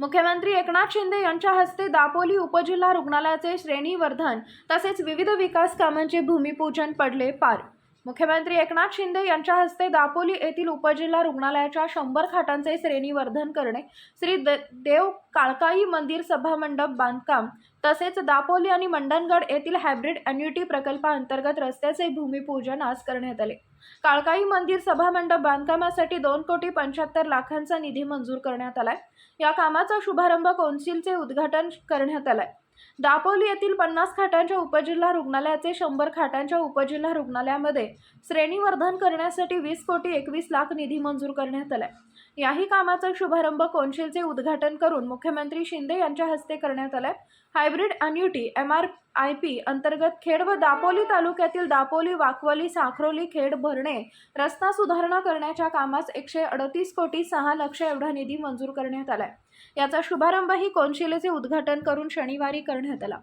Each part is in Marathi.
मुख्यमंत्री एकनाथ शिंदे यांच्या हस्ते दापोली उपजिल्हा रुग्णालयाचे श्रेणीवर्धन तसेच विविध विकास कामांचे भूमिपूजन पडले पार. मुख्यमंत्री एकनाथ शिंदे यांच्या हस्ते दापोली येथील उपजिल्हा रुग्णालयाच्या शंभर खाटांचे श्रेणीवर्धन करणे श्री दे देव काळकाई मंदिर सभामंडप बांधकाम तसेच दापोली आणि मंडणगड येथील हायब्रिड अन्युटी प्रकल्पाअंतर्गत रस्त्याचे भूमिपूजन आज करण्यात आले. काळकाई मंदिर सभामंडप बांधकामासाठी दोन कोटी पंच्याहत्तर लाखांचा निधी मंजूर करण्यात आलाय. या कामाचा शुभारंभ कौन्सिलचे उद्घाटन करण्यात आलाय. दापोली येथील पन्नास खाटांच्या उपजिल्हा रुग्णालयाचे शंभर खाटांच्या उपजिल्हा रुग्णालयामध्ये श्रेणीवर्धन करण्यासाठी वीस कोटी एकवीस लाख निधी मंजूर करण्यात आलाय. याही कामाचा शुभारंभ कोनशिलचे उद्घाटन करून मुख्यमंत्री शिंदे यांच्या हस्ते करण्यात आलाय. Hybrid annuity M R I P अंतर्गत खेड व दापोली तालुक्यातील दापोली वाकवली साखरोली खेड भरणे रस्ता सुधारणा करण्याच्या कामास एकशे अडतीस कोटी सहा लक्ष एवढा निधी मंजूर करण्यात आलाय. याचा शुभारंभही कोनशिलेचे उद्घाटन करून शनिवारी करण्यात आला.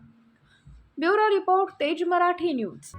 ब्युरो रिपोर्ट तेज मराठी न्यूज.